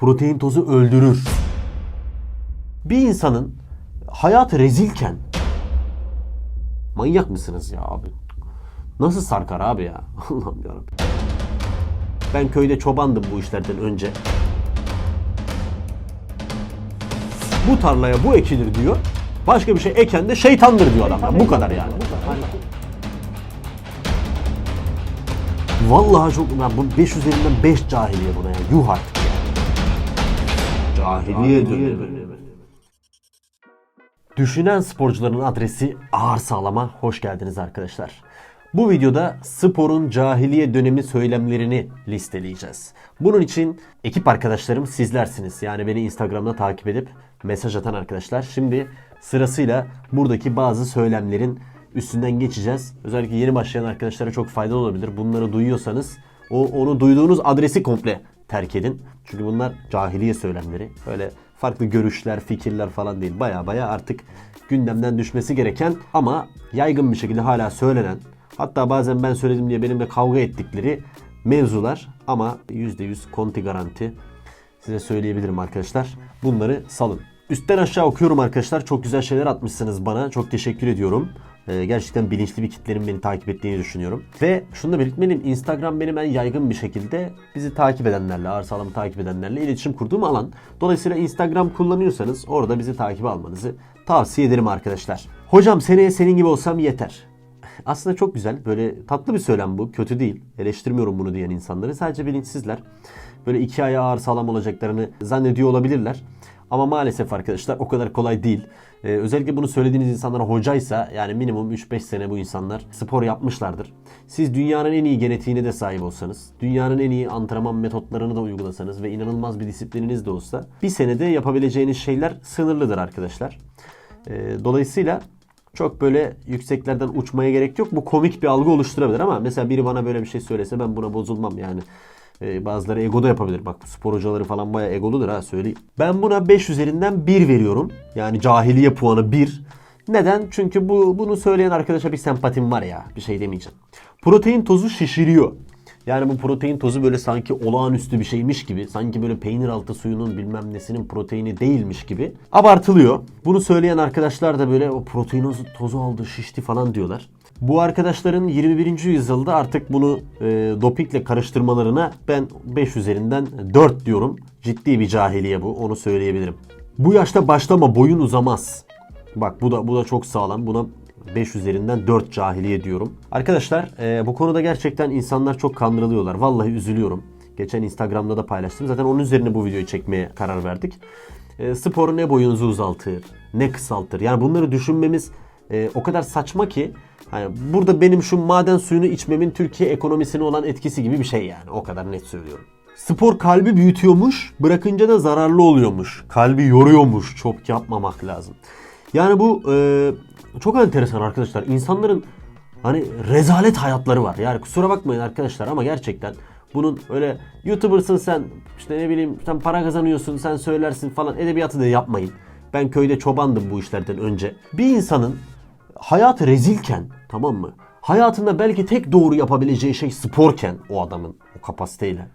Protein tozu öldürür. Bir insanın hayatı rezilken manyak mısınız ya abi? Nasıl sarkar abi ya? Allah'ım yarabbim. Ben köyde çobandım bu işlerden önce. Bu tarlaya bu ekilir diyor. Başka bir şey eken de şeytandır diyor adamlar. Bu kadar yani. Vallahi çok ya bu 5 üzerinden 5 cahiliye buna ya. Yuh artık. Cahiliye dönemi. Düşünen sporcuların adresi ağır sağlama hoş geldiniz arkadaşlar. Bu videoda sporun cahiliye dönemi söylemlerini listeleyeceğiz. Bunun için ekip arkadaşlarım sizlersiniz. Yani beni Instagram'da takip edip mesaj atan arkadaşlar. Şimdi sırasıyla buradaki bazı söylemlerin üstünden geçeceğiz. Özellikle yeni başlayan arkadaşlara çok faydalı olabilir. Bunları duyuyorsanız o onu duyduğunuz adresi komple terk edin. Çünkü bunlar cahiliye söylemleri. Öyle farklı görüşler, fikirler falan değil. Baya baya artık gündemden düşmesi gereken ama yaygın bir şekilde hala söylenen hatta bazen ben söyledim diye benimle kavga ettikleri mevzular ama %100 konti garanti size söyleyebilirim arkadaşlar. Bunları salın. Üstten aşağı okuyorum arkadaşlar. Çok güzel şeyler atmışsınız bana. Çok teşekkür ediyorum. Ee, gerçekten bilinçli bir kitlerin beni takip ettiğini düşünüyorum. Ve şunu da belirtmeliyim. Instagram benim en yaygın bir şekilde bizi takip edenlerle, ağır sağlamı takip edenlerle iletişim kurduğum alan. Dolayısıyla Instagram kullanıyorsanız orada bizi takip almanızı tavsiye ederim arkadaşlar. Hocam seneye senin gibi olsam yeter. Aslında çok güzel. Böyle tatlı bir söylem bu. Kötü değil. Eleştirmiyorum bunu diyen insanları. Sadece bilinçsizler. Böyle iki ayağı ağır sağlam olacaklarını zannediyor olabilirler. Ama maalesef arkadaşlar o kadar kolay değil. Ee, özellikle bunu söylediğiniz insanlara hocaysa yani minimum 3-5 sene bu insanlar spor yapmışlardır. Siz dünyanın en iyi genetiğine de sahip olsanız, dünyanın en iyi antrenman metotlarını da uygulasanız ve inanılmaz bir disiplininiz de olsa bir senede yapabileceğiniz şeyler sınırlıdır arkadaşlar. Ee, dolayısıyla çok böyle yükseklerden uçmaya gerek yok. Bu komik bir algı oluşturabilir ama mesela biri bana böyle bir şey söylese ben buna bozulmam yani. Ee, bazıları ego da yapabilir. Bak bu spor hocaları falan bayağı egoludur ha söyleyeyim. Ben buna 5 üzerinden 1 veriyorum. Yani cahiliye puanı 1. Neden? Çünkü bu bunu söyleyen arkadaşa bir sempatim var ya. Bir şey demeyeceğim. Protein tozu şişiriyor. Yani bu protein tozu böyle sanki olağanüstü bir şeymiş gibi, sanki böyle peynir altı suyunun bilmem nesinin proteini değilmiş gibi abartılıyor. Bunu söyleyen arkadaşlar da böyle o protein tozu aldı, şişti falan diyorlar. Bu arkadaşların 21. yüzyılda artık bunu e, dopingle karıştırmalarına ben 5 üzerinden 4 diyorum. Ciddi bir cahiliye bu, onu söyleyebilirim. Bu yaşta başlama boyun uzamaz. Bak bu da bu da çok sağlam. Buna 5 üzerinden 4 cahiliye diyorum. Arkadaşlar e, bu konuda gerçekten insanlar çok kandırılıyorlar. Vallahi üzülüyorum. Geçen Instagram'da da paylaştım. Zaten onun üzerine bu videoyu çekmeye karar verdik. E, spor ne boyunuzu uzaltır, ne kısaltır. Yani bunları düşünmemiz e, o kadar saçma ki hani burada benim şu maden suyunu içmemin Türkiye ekonomisine olan etkisi gibi bir şey yani. O kadar net söylüyorum. Spor kalbi büyütüyormuş, bırakınca da zararlı oluyormuş. Kalbi yoruyormuş. Çok yapmamak lazım. Yani bu e, çok enteresan arkadaşlar. İnsanların hani rezalet hayatları var. Yani kusura bakmayın arkadaşlar ama gerçekten bunun öyle YouTuber'sın sen işte ne bileyim sen para kazanıyorsun sen söylersin falan edebiyatı da yapmayın. Ben köyde çobandım bu işlerden önce. Bir insanın hayatı rezilken tamam mı? Hayatında belki tek doğru yapabileceği şey sporken o adamın o kapasiteyle.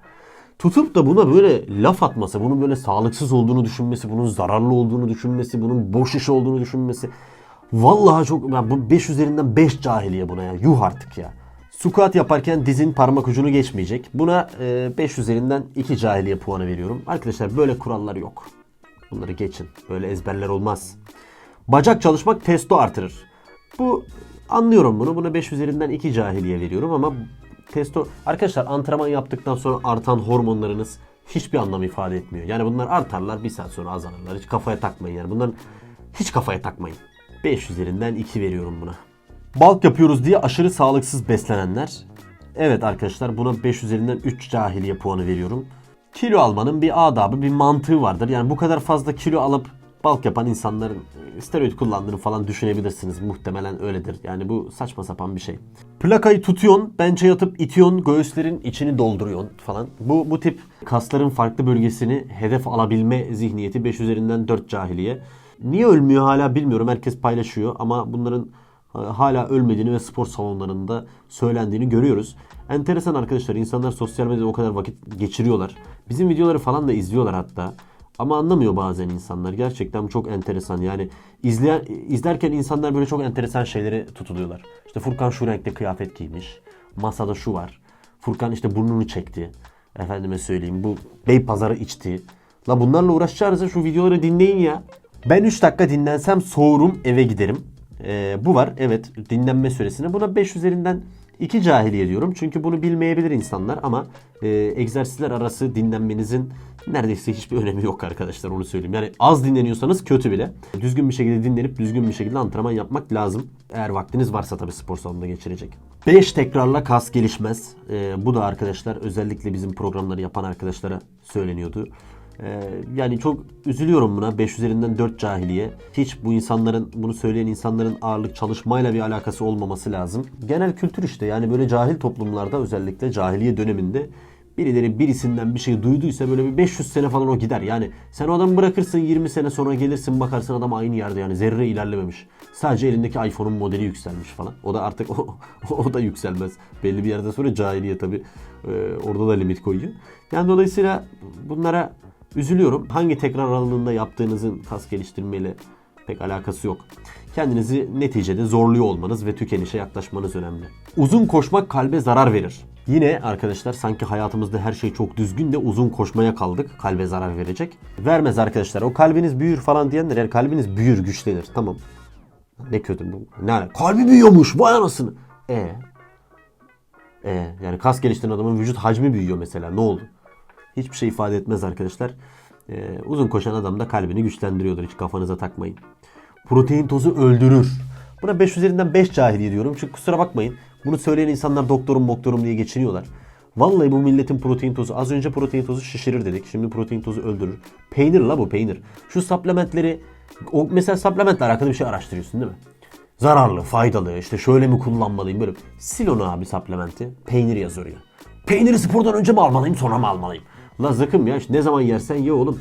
Tutup da buna böyle laf atması, bunun böyle sağlıksız olduğunu düşünmesi, bunun zararlı olduğunu düşünmesi, bunun boş iş olduğunu düşünmesi. Vallahi çok ya bu 5 üzerinden 5 cahiliye buna ya. Yuh artık ya. Squat yaparken dizin parmak ucunu geçmeyecek. Buna 5 üzerinden 2 cahiliye puanı veriyorum. Arkadaşlar böyle kurallar yok. Bunları geçin. Böyle ezberler olmaz. Bacak çalışmak testo artırır. Bu anlıyorum bunu. Buna 5 üzerinden 2 cahiliye veriyorum ama testo arkadaşlar antrenman yaptıktan sonra artan hormonlarınız hiçbir anlam ifade etmiyor. Yani bunlar artarlar bir saat sonra azalırlar. Hiç kafaya takmayın yani. Bunların hiç kafaya takmayın. 5 üzerinden 2 veriyorum buna. Balk yapıyoruz diye aşırı sağlıksız beslenenler. Evet arkadaşlar buna 5 üzerinden 3 cahiliye puanı veriyorum. Kilo almanın bir adabı, bir mantığı vardır. Yani bu kadar fazla kilo alıp balk yapan insanların e, steroid kullandığını falan düşünebilirsiniz. Muhtemelen öyledir. Yani bu saçma sapan bir şey. Plakayı tutuyorsun, bench'e yatıp itiyorsun, göğüslerin içini dolduruyorsun falan. Bu, bu tip kasların farklı bölgesini hedef alabilme zihniyeti 5 üzerinden 4 cahiliye. Niye ölmüyor hala bilmiyorum. Herkes paylaşıyor ama bunların e, hala ölmediğini ve spor salonlarında söylendiğini görüyoruz. Enteresan arkadaşlar insanlar sosyal medyada o kadar vakit geçiriyorlar. Bizim videoları falan da izliyorlar hatta. Ama anlamıyor bazen insanlar. Gerçekten bu çok enteresan. Yani izleyen, izlerken insanlar böyle çok enteresan şeyleri tutuluyorlar. İşte Furkan şu renkte kıyafet giymiş. Masada şu var. Furkan işte burnunu çekti. Efendime söyleyeyim bu bey pazarı içti. La bunlarla uğraşacağınıza şu videoları dinleyin ya. Ben 3 dakika dinlensem soğurum eve giderim. Ee, bu var evet dinlenme süresine. Buna 5 üzerinden 2 cahiliye diyorum. Çünkü bunu bilmeyebilir insanlar ama e, egzersizler arası dinlenmenizin neredeyse hiçbir önemi yok arkadaşlar onu söyleyeyim. Yani az dinleniyorsanız kötü bile. Düzgün bir şekilde dinlenip düzgün bir şekilde antrenman yapmak lazım. Eğer vaktiniz varsa tabii spor salonunda geçirecek. 5 tekrarla kas gelişmez. Ee, bu da arkadaşlar özellikle bizim programları yapan arkadaşlara söyleniyordu. Ee, yani çok üzülüyorum buna. 5 üzerinden 4 cahiliye. Hiç bu insanların, bunu söyleyen insanların ağırlık çalışmayla bir alakası olmaması lazım. Genel kültür işte. Yani böyle cahil toplumlarda özellikle cahiliye döneminde birileri birisinden bir şey duyduysa böyle bir 500 sene falan o gider. Yani sen o adamı bırakırsın 20 sene sonra gelirsin bakarsın adam aynı yerde yani zerre ilerlememiş. Sadece elindeki iPhone'un modeli yükselmiş falan. O da artık o, o da yükselmez. Belli bir yerden sonra cahiliye tabi orada da limit koyuyor. Yani dolayısıyla bunlara üzülüyorum. Hangi tekrar aralığında yaptığınızın kas geliştirmeyle pek alakası yok. Kendinizi neticede zorluyor olmanız ve tükenişe yaklaşmanız önemli. Uzun koşmak kalbe zarar verir. Yine arkadaşlar sanki hayatımızda her şey çok düzgün de uzun koşmaya kaldık. Kalbe zarar verecek. Vermez arkadaşlar. O kalbiniz büyür falan diyenler yani kalbiniz büyür güçlenir. Tamam. Ne kötü bu. Ne ala- Kalbi büyüyormuş. Vay anasını. E e yani kas geliştiren adamın vücut hacmi büyüyor mesela. Ne oldu? Hiçbir şey ifade etmez arkadaşlar. Ee, uzun koşan adam da kalbini güçlendiriyordur. Hiç kafanıza takmayın. Protein tozu öldürür. Buna 5 üzerinden 5 cahiliye diyorum. Çünkü kusura bakmayın. Bunu söyleyen insanlar doktorum doktorum diye geçiniyorlar. Vallahi bu milletin protein tozu az önce protein tozu şişirir dedik. Şimdi protein tozu öldürür. Peynir la bu peynir. Şu supplementleri o mesela supplementle alakalı bir şey araştırıyorsun değil mi? Zararlı, faydalı, işte şöyle mi kullanmalıyım böyle. Sil onu abi supplementi. Peynir yaz oraya. Peyniri spordan önce mi almalıyım sonra mı almalıyım? La zıkım ya ne zaman yersen ye oğlum.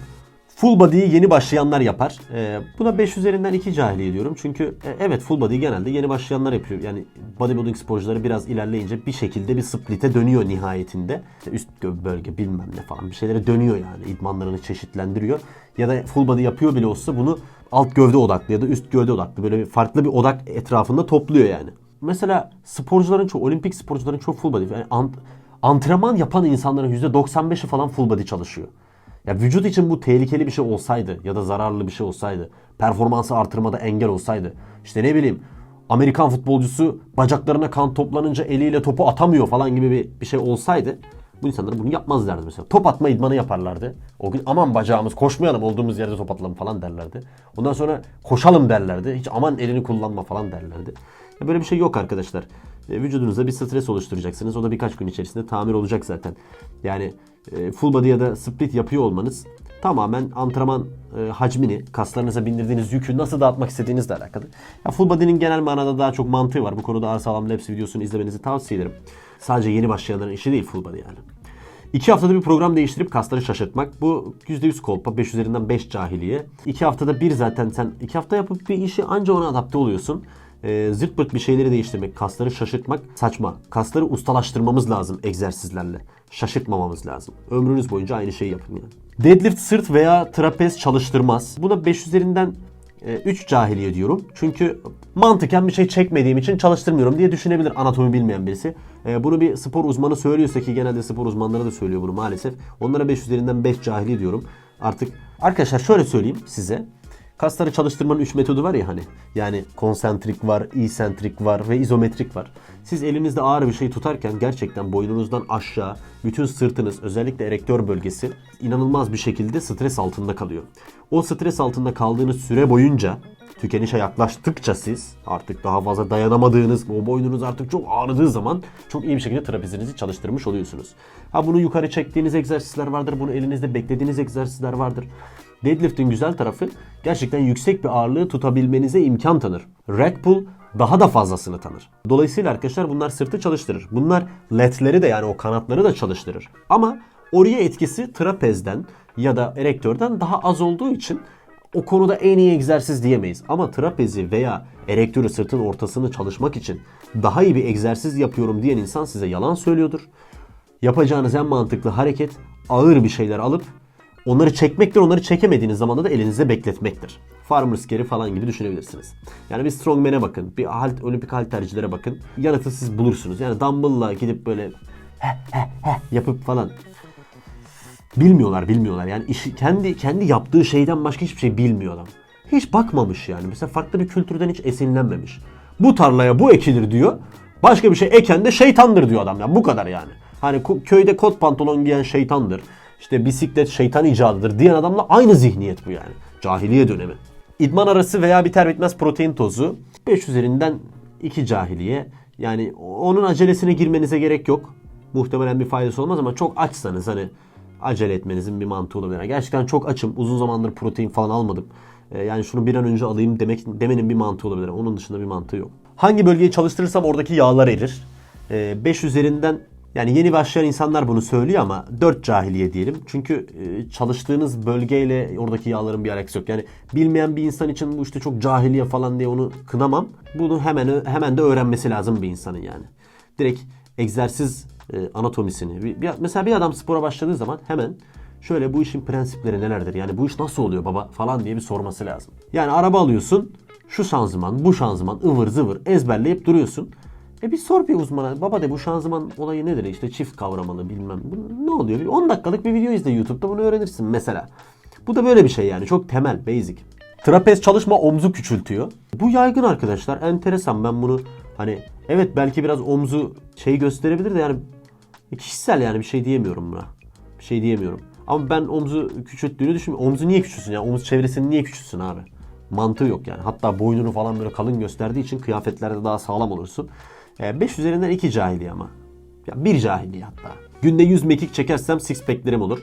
Full body'yi yeni başlayanlar yapar. Ee, buna 5 üzerinden 2 cahiliye diyorum. Çünkü e, evet full body genelde yeni başlayanlar yapıyor. Yani bodybuilding sporcuları biraz ilerleyince bir şekilde bir split'e dönüyor nihayetinde. İşte üst bölge bilmem ne falan bir şeylere dönüyor yani. İdmanlarını çeşitlendiriyor. Ya da full body yapıyor bile olsa bunu alt gövde odaklı ya da üst gövde odaklı böyle bir farklı bir odak etrafında topluyor yani. Mesela sporcuların çoğu, olimpik sporcuların çoğu full body. Yani antrenman yapan insanların %95'i falan full body çalışıyor. Ya vücut için bu tehlikeli bir şey olsaydı ya da zararlı bir şey olsaydı, performansı artırmada engel olsaydı, işte ne bileyim Amerikan futbolcusu bacaklarına kan toplanınca eliyle topu atamıyor falan gibi bir, bir şey olsaydı bu insanlar bunu yapmazlardı mesela. Top atma idmanı yaparlardı. O gün aman bacağımız koşmayalım olduğumuz yerde top atalım falan derlerdi. Ondan sonra koşalım derlerdi. Hiç aman elini kullanma falan derlerdi. Ya böyle bir şey yok arkadaşlar. Vücudunuza bir stres oluşturacaksınız. O da birkaç gün içerisinde tamir olacak zaten. Yani e, full body ya da split yapıyor olmanız tamamen antrenman e, hacmini, kaslarınıza bindirdiğiniz yükü nasıl dağıtmak istediğinizle alakalı. Ya full body'nin genel manada daha çok mantığı var. Bu konuda Ağır Sağlam Labs videosunu izlemenizi tavsiye ederim. Sadece yeni başlayanların işi değil full body yani. İki haftada bir program değiştirip kasları şaşırtmak. Bu %100 kolpa. 5 üzerinden 5 cahiliye. İki haftada bir zaten sen iki hafta yapıp bir işi anca ona adapte oluyorsun. Ee, zırt pırt bir şeyleri değiştirmek, kasları şaşırtmak saçma. Kasları ustalaştırmamız lazım egzersizlerle. Şaşırtmamamız lazım. Ömrünüz boyunca aynı şeyi yapın yani. Deadlift sırt veya trapez çalıştırmaz. Buna 5 üzerinden 3 cahiliye diyorum. Çünkü mantıken bir şey çekmediğim için çalıştırmıyorum diye düşünebilir anatomi bilmeyen birisi. E, Bunu bir spor uzmanı söylüyorsa ki genelde spor uzmanları da söylüyor bunu maalesef. Onlara 5 üzerinden 5 cahiliye diyorum. Artık arkadaşlar şöyle söyleyeyim size. Kasları çalıştırmanın 3 metodu var ya hani. Yani konsentrik var, isentrik var ve izometrik var. Siz elinizde ağır bir şey tutarken gerçekten boynunuzdan aşağı bütün sırtınız özellikle erektör bölgesi inanılmaz bir şekilde stres altında kalıyor. O stres altında kaldığınız süre boyunca tükenişe yaklaştıkça siz artık daha fazla dayanamadığınız o boynunuz artık çok ağrıdığı zaman çok iyi bir şekilde trapezinizi çalıştırmış oluyorsunuz. Ha bunu yukarı çektiğiniz egzersizler vardır. Bunu elinizde beklediğiniz egzersizler vardır. Deadlift'in güzel tarafı gerçekten yüksek bir ağırlığı tutabilmenize imkan tanır. Rack pull daha da fazlasını tanır. Dolayısıyla arkadaşlar bunlar sırtı çalıştırır. Bunlar ledleri de yani o kanatları da çalıştırır. Ama oraya etkisi trapezden ya da erektörden daha az olduğu için o konuda en iyi egzersiz diyemeyiz. Ama trapezi veya erektörü sırtın ortasını çalışmak için daha iyi bir egzersiz yapıyorum diyen insan size yalan söylüyordur. Yapacağınız en mantıklı hareket ağır bir şeyler alıp onları çekmektir. Onları çekemediğiniz zaman da elinizde bekletmektir. Farmers carry falan gibi düşünebilirsiniz. Yani bir strongman'e bakın, bir halt, olimpik haltercilere bakın. Yanıtı siz bulursunuz. Yani dumbbell'la gidip böyle heh, heh, heh yapıp falan bilmiyorlar bilmiyorlar. Yani işi, kendi kendi yaptığı şeyden başka hiçbir şey bilmiyor adam. Hiç bakmamış yani. Mesela farklı bir kültürden hiç esinlenmemiş. Bu tarlaya bu ekilir diyor. Başka bir şey eken de şeytandır diyor adam ya. Bu kadar yani. Hani köyde kot pantolon giyen şeytandır. İşte bisiklet şeytan icadıdır diyen adamla aynı zihniyet bu yani. Cahiliye dönemi. İdman arası veya biter bitmez protein tozu 5 üzerinden 2 cahiliye. Yani onun acelesine girmenize gerek yok. Muhtemelen bir faydası olmaz ama çok açsanız hani acele etmenizin bir mantığı olabilir. Gerçekten çok açım. Uzun zamandır protein falan almadım. Ee, yani şunu bir an önce alayım demek demenin bir mantığı olabilir. Onun dışında bir mantığı yok. Hangi bölgeyi çalıştırırsam oradaki yağlar erir. 5 üzerinden yani yeni başlayan insanlar bunu söylüyor ama 4 cahiliye diyelim. Çünkü e, çalıştığınız bölgeyle oradaki yağların bir alakası yok. Yani bilmeyen bir insan için bu işte çok cahiliye falan diye onu kınamam. Bunu hemen hemen de öğrenmesi lazım bir insanın yani. Direkt egzersiz e, anatomisini. Mesela bir adam spora başladığı zaman hemen şöyle bu işin prensipleri nelerdir? Yani bu iş nasıl oluyor baba falan diye bir sorması lazım. Yani araba alıyorsun. Şu şanzıman, bu şanzıman ıvır zıvır ezberleyip duruyorsun. E bir sor bir uzmana. Baba de bu şanzıman olayı nedir? İşte çift kavramalı bilmem. Bu ne oluyor? Bir 10 dakikalık bir video izle YouTube'da bunu öğrenirsin mesela. Bu da böyle bir şey yani. Çok temel, basic. Trapez çalışma omzu küçültüyor. Bu yaygın arkadaşlar. Enteresan. Ben bunu hani evet belki biraz omzu şey gösterebilir de yani kişisel yani bir şey diyemiyorum buna. Bir şey diyemiyorum. Ama ben omzu küçülttüğünü düşünmüyorum. Omzu niye küçülsün ya? Omuz çevresini niye küçülsün abi? Mantığı yok yani. Hatta boynunu falan böyle kalın gösterdiği için kıyafetlerde daha sağlam olursun. 5 üzerinden 2 cahiliye ama. Ya bir cahiliye hatta. Günde 100 mekik çekersem six pack'lerim olur.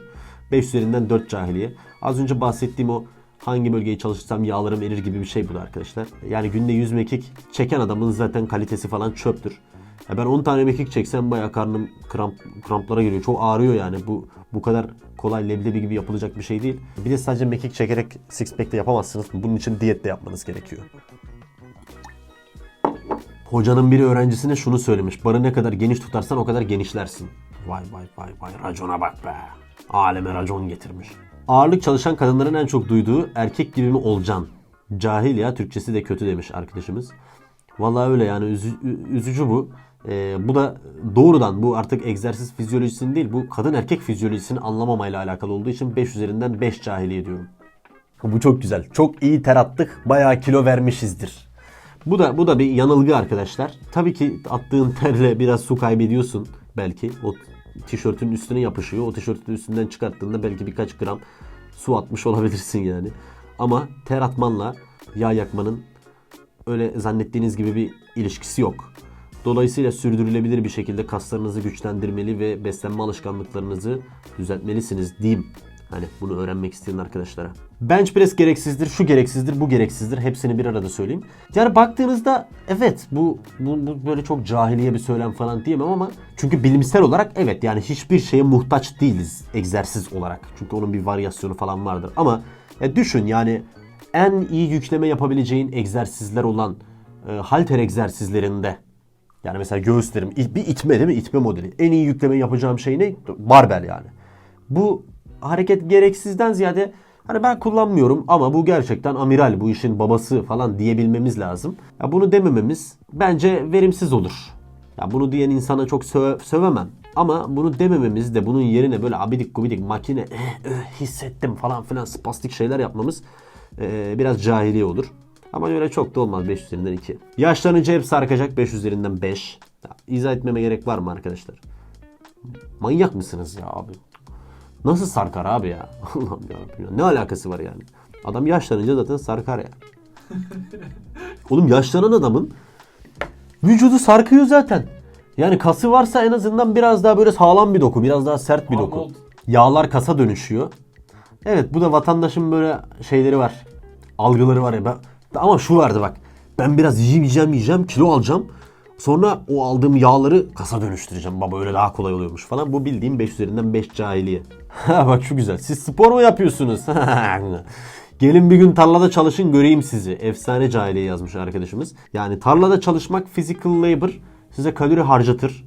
5 üzerinden 4 cahiliye. Az önce bahsettiğim o hangi bölgeyi çalışırsam yağlarım erir gibi bir şey bu da arkadaşlar. Yani günde 100 mekik çeken adamın zaten kalitesi falan çöptür. Ya ben 10 tane mekik çeksem bayağı karnım kramp, kramplara giriyor. Çok ağrıyor yani. Bu bu kadar kolay leblebi gibi yapılacak bir şey değil. Bir de sadece mekik çekerek six pack de yapamazsınız. Bunun için diyet de yapmanız gerekiyor. Hocanın biri öğrencisine şunu söylemiş. Barı ne kadar geniş tutarsan o kadar genişlersin. Vay vay vay vay racona bak be. Aleme racon getirmiş. Ağırlık çalışan kadınların en çok duyduğu erkek gibi mi olacaksın? Cahil ya Türkçesi de kötü demiş arkadaşımız. Vallahi öyle yani üzü- üzücü bu. Ee, bu da doğrudan bu artık egzersiz fizyolojisinin değil bu kadın erkek fizyolojisini anlamamayla alakalı olduğu için 5 üzerinden 5 cahiliye diyorum. Bu çok güzel. Çok iyi ter attık. Bayağı kilo vermişizdir. Bu da bu da bir yanılgı arkadaşlar. Tabii ki attığın terle biraz su kaybediyorsun belki. O tişörtün üstüne yapışıyor. O tişörtün üstünden çıkarttığında belki birkaç gram su atmış olabilirsin yani. Ama ter atmanla yağ yakmanın öyle zannettiğiniz gibi bir ilişkisi yok. Dolayısıyla sürdürülebilir bir şekilde kaslarınızı güçlendirmeli ve beslenme alışkanlıklarınızı düzeltmelisiniz diyeyim. Hani bunu öğrenmek isteyen arkadaşlara. Bench press gereksizdir, şu gereksizdir, bu gereksizdir. Hepsini bir arada söyleyeyim. Yani baktığınızda evet bu, bu, bu böyle çok cahiliye bir söylem falan diyemem ama çünkü bilimsel olarak evet yani hiçbir şeye muhtaç değiliz egzersiz olarak. Çünkü onun bir varyasyonu falan vardır. Ama ya düşün yani en iyi yükleme yapabileceğin egzersizler olan e, halter egzersizlerinde yani mesela göğüslerim bir itme değil mi? İtme modeli. En iyi yükleme yapacağım şey ne? Barbell yani. Bu hareket gereksizden ziyade hani ben kullanmıyorum ama bu gerçekten amiral bu işin babası falan diyebilmemiz lazım. Ya bunu demememiz bence verimsiz olur. Ya bunu diyen insana çok sö- sövemem. Ama bunu demememiz de bunun yerine böyle abidik gubidik makine eh, eh, hissettim falan filan spastik şeyler yapmamız eh, biraz cahiliye olur. Ama öyle çok da olmaz 5 üzerinden 2. Yaşlanınca hep sarkacak 5 üzerinden 5. Ya, izah etmeme gerek var mı arkadaşlar? Manyak mısınız ya abi? Nasıl sarkar abi ya? Allah'ım yarabbim ya. Ne alakası var yani? Adam yaşlanınca zaten sarkar ya. Oğlum yaşlanan adamın vücudu sarkıyor zaten. Yani kası varsa en azından biraz daha böyle sağlam bir doku, biraz daha sert bir doku. Yağlar kasa dönüşüyor. Evet bu da vatandaşın böyle şeyleri var. Algıları var ya. Ben, ama şu vardı bak. Ben biraz yiyeceğim yiyeceğim kilo alacağım. Sonra o aldığım yağları kasa dönüştüreceğim. Baba öyle daha kolay oluyormuş falan. Bu bildiğim 5 üzerinden 5 cahiliye. Bak şu güzel. Siz spor mu yapıyorsunuz? Gelin bir gün tarlada çalışın göreyim sizi. Efsane cahiliye yazmış arkadaşımız. Yani tarlada çalışmak physical labor size kalori harcatır.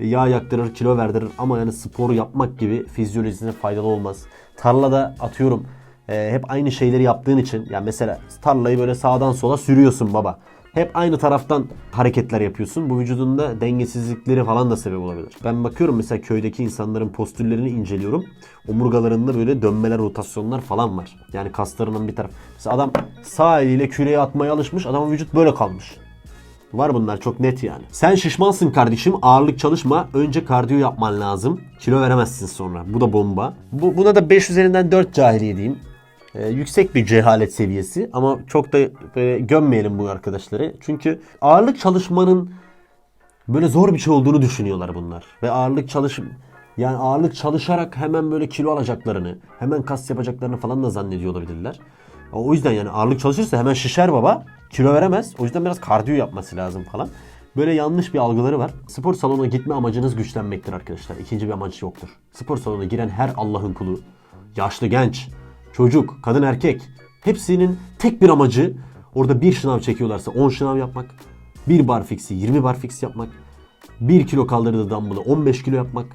yağ yaktırır, kilo verdirir ama yani spor yapmak gibi fizyolojisine faydalı olmaz. Tarlada atıyorum e, hep aynı şeyleri yaptığın için yani mesela tarlayı böyle sağdan sola sürüyorsun baba. Hep aynı taraftan hareketler yapıyorsun. Bu vücudunda dengesizlikleri falan da sebep olabilir. Ben bakıyorum mesela köydeki insanların postürlerini inceliyorum. Omurgalarında böyle dönmeler, rotasyonlar falan var. Yani kaslarının bir taraf. Mesela adam sağ eliyle küreye atmaya alışmış. Adamın vücut böyle kalmış. Var bunlar çok net yani. Sen şişmansın kardeşim. Ağırlık çalışma. Önce kardiyo yapman lazım. Kilo veremezsin sonra. Bu da bomba. Bu, buna da 5 üzerinden 4 cahiliye diyeyim. Ee, yüksek bir cehalet seviyesi ama çok da böyle gömmeyelim bu arkadaşları. Çünkü ağırlık çalışmanın böyle zor bir şey olduğunu düşünüyorlar bunlar. Ve ağırlık çalış yani ağırlık çalışarak hemen böyle kilo alacaklarını, hemen kas yapacaklarını falan da zannediyor olabilirler. O yüzden yani ağırlık çalışırsa hemen şişer baba. Kilo veremez. O yüzden biraz kardiyo yapması lazım falan. Böyle yanlış bir algıları var. Spor salonuna gitme amacınız güçlenmektir arkadaşlar. İkinci bir amaç yoktur. Spor salonuna giren her Allah'ın kulu, yaşlı genç, çocuk, kadın erkek hepsinin tek bir amacı orada bir şınav çekiyorlarsa 10 şınav yapmak, bir barfix'i 20 barfix yapmak, 1 kilo kaldırdığı dumbbell'ı 15 kilo yapmak.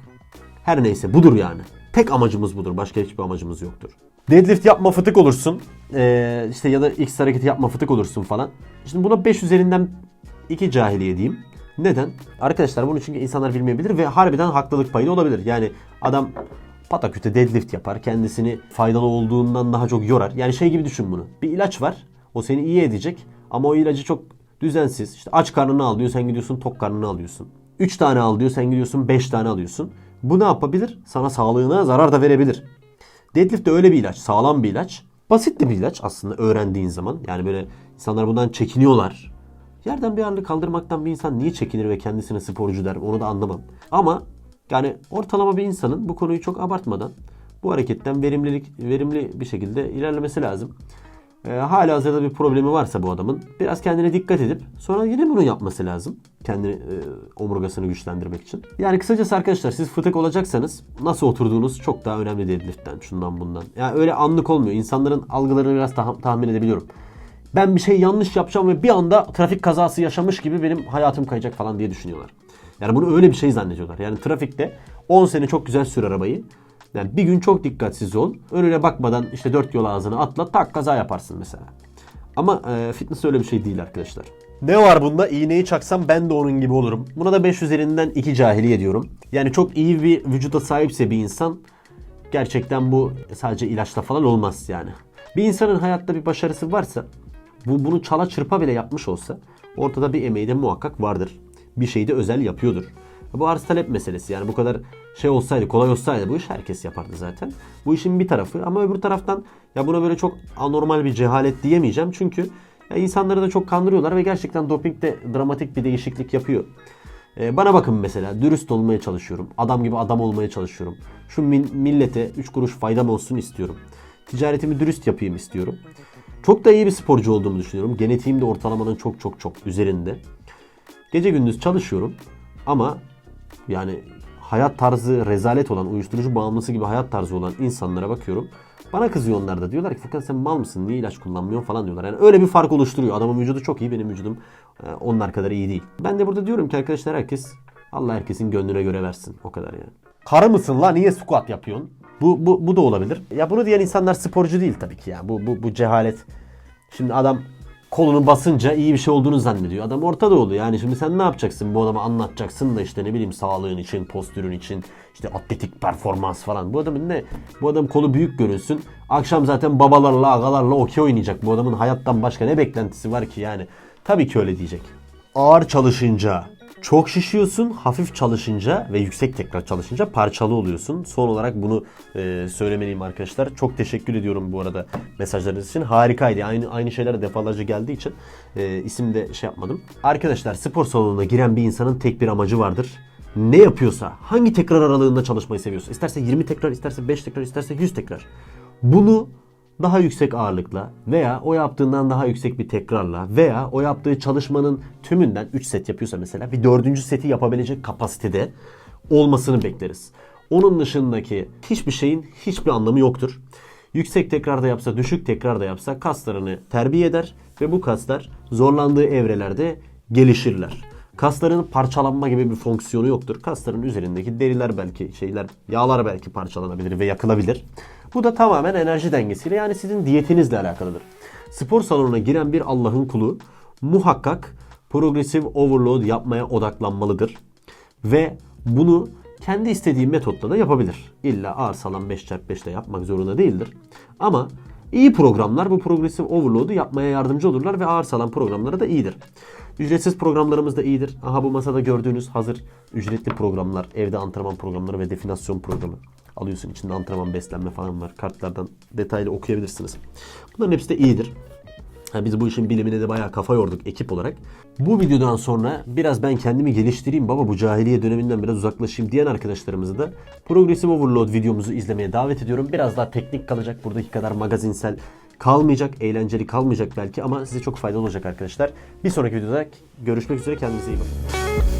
Her neyse budur yani. Tek amacımız budur. Başka hiçbir amacımız yoktur. Deadlift yapma fıtık olursun. Ee, işte ya da X hareketi yapma fıtık olursun falan. Şimdi buna 5 üzerinden 2 cahiliye diyeyim. Neden? Arkadaşlar bunu çünkü insanlar bilmeyebilir ve harbiden haklılık payı da olabilir. Yani adam pataküte deadlift yapar. Kendisini faydalı olduğundan daha çok yorar. Yani şey gibi düşün bunu. Bir ilaç var. O seni iyi edecek. Ama o ilacı çok düzensiz. İşte aç karnını al diyor. Sen gidiyorsun tok karnını alıyorsun. 3 tane al diyor. Sen gidiyorsun 5 tane alıyorsun. Bu ne yapabilir? Sana sağlığına zarar da verebilir. Deadlift de öyle bir ilaç. Sağlam bir ilaç. Basit de bir ilaç aslında öğrendiğin zaman. Yani böyle insanlar bundan çekiniyorlar. Yerden bir ağırlık kaldırmaktan bir insan niye çekinir ve kendisine sporcu der onu da anlamam. Ama yani ortalama bir insanın bu konuyu çok abartmadan bu hareketten verimlilik verimli bir şekilde ilerlemesi lazım. E, hala hazırda bir problemi varsa bu adamın biraz kendine dikkat edip sonra yine bunu yapması lazım. Kendi e, omurgasını güçlendirmek için. Yani kısacası arkadaşlar siz fıtık olacaksanız nasıl oturduğunuz çok daha önemli deadlift'ten şundan bundan. Yani öyle anlık olmuyor. İnsanların algılarını biraz tah- tahmin edebiliyorum. Ben bir şey yanlış yapacağım ve bir anda trafik kazası yaşamış gibi benim hayatım kayacak falan diye düşünüyorlar. Yani bunu öyle bir şey zannediyorlar. Yani trafikte 10 sene çok güzel sür arabayı. Yani bir gün çok dikkatsiz ol. Önüne bakmadan işte dört yol ağzını atla tak kaza yaparsın mesela. Ama e, fitness öyle bir şey değil arkadaşlar. Ne var bunda? İğneyi çaksam ben de onun gibi olurum. Buna da 5 üzerinden 2 cahiliye diyorum. Yani çok iyi bir vücuda sahipse bir insan gerçekten bu sadece ilaçla falan olmaz yani. Bir insanın hayatta bir başarısı varsa bu bunu çala çırpa bile yapmış olsa ortada bir emeği de muhakkak vardır. Bir şeyi de özel yapıyordur. Bu arz talep meselesi yani bu kadar şey olsaydı kolay olsaydı bu iş herkes yapardı zaten. Bu işin bir tarafı ama öbür taraftan ya buna böyle çok anormal bir cehalet diyemeyeceğim. Çünkü ya insanları da çok kandırıyorlar ve gerçekten doping de dramatik bir değişiklik yapıyor. Ee, bana bakın mesela dürüst olmaya çalışıyorum. Adam gibi adam olmaya çalışıyorum. Şu millete 3 kuruş faydam olsun istiyorum. Ticaretimi dürüst yapayım istiyorum. Çok da iyi bir sporcu olduğumu düşünüyorum. Genetiğim de ortalamanın çok çok çok üzerinde. Gece gündüz çalışıyorum ama yani hayat tarzı rezalet olan, uyuşturucu bağımlısı gibi hayat tarzı olan insanlara bakıyorum. Bana kızıyor onlar da. Diyorlar ki Furkan sen mal mısın? Niye ilaç kullanmıyorsun falan diyorlar. Yani öyle bir fark oluşturuyor. Adamın vücudu çok iyi, benim vücudum e, onlar kadar iyi değil. Ben de burada diyorum ki arkadaşlar herkes Allah herkesin gönlüne göre versin. O kadar yani. Karı mısın la? Niye squat yapıyorsun? Bu, bu, bu da olabilir. Ya bunu diyen insanlar sporcu değil tabii ki ya. Bu, bu, bu cehalet. Şimdi adam kolunu basınca iyi bir şey olduğunu zannediyor. Adam Orta Doğulu yani şimdi sen ne yapacaksın? Bu adama anlatacaksın da işte ne bileyim sağlığın için, postürün için, işte atletik performans falan. Bu adamın ne? Bu adam kolu büyük görünsün. Akşam zaten babalarla, agalarla okey oynayacak. Bu adamın hayattan başka ne beklentisi var ki yani? Tabii ki öyle diyecek. Ağır çalışınca çok şişiyorsun, hafif çalışınca ve yüksek tekrar çalışınca parçalı oluyorsun. Son olarak bunu e, söylemeliyim arkadaşlar. Çok teşekkür ediyorum bu arada mesajlarınız için. Harikaydı. Aynı aynı şeyler defalarca geldiği için e, isim de şey yapmadım. Arkadaşlar spor salonuna giren bir insanın tek bir amacı vardır. Ne yapıyorsa, hangi tekrar aralığında çalışmayı seviyorsa, isterse 20 tekrar, isterse 5 tekrar, isterse 100 tekrar. Bunu daha yüksek ağırlıkla veya o yaptığından daha yüksek bir tekrarla veya o yaptığı çalışmanın tümünden 3 set yapıyorsa mesela bir dördüncü seti yapabilecek kapasitede olmasını bekleriz. Onun dışındaki hiçbir şeyin hiçbir anlamı yoktur. Yüksek tekrar da yapsa, düşük tekrar da yapsa kaslarını terbiye eder ve bu kaslar zorlandığı evrelerde gelişirler. Kasların parçalanma gibi bir fonksiyonu yoktur. Kasların üzerindeki deriler belki şeyler, yağlar belki parçalanabilir ve yakılabilir. Bu da tamamen enerji dengesiyle yani sizin diyetinizle alakalıdır. Spor salonuna giren bir Allah'ın kulu muhakkak progresif overload yapmaya odaklanmalıdır. Ve bunu kendi istediği metotla da yapabilir. İlla ağır salam 5x5 ile yapmak zorunda değildir. Ama iyi programlar bu progresif overload'u yapmaya yardımcı olurlar ve ağır salan programları da iyidir. Ücretsiz programlarımız da iyidir. Aha bu masada gördüğünüz hazır ücretli programlar, evde antrenman programları ve definasyon programı. Alıyorsun içinde antrenman, beslenme falan var. Kartlardan detaylı okuyabilirsiniz. Bunların hepsi de iyidir. Ha, biz bu işin bilimine de bayağı kafa yorduk ekip olarak. Bu videodan sonra biraz ben kendimi geliştireyim baba bu cahiliye döneminden biraz uzaklaşayım diyen arkadaşlarımızı da Progressive Overload videomuzu izlemeye davet ediyorum. Biraz daha teknik kalacak. Buradaki kadar magazinsel kalmayacak, eğlenceli kalmayacak belki ama size çok faydalı olacak arkadaşlar. Bir sonraki videoda görüşmek üzere kendinize iyi bakın.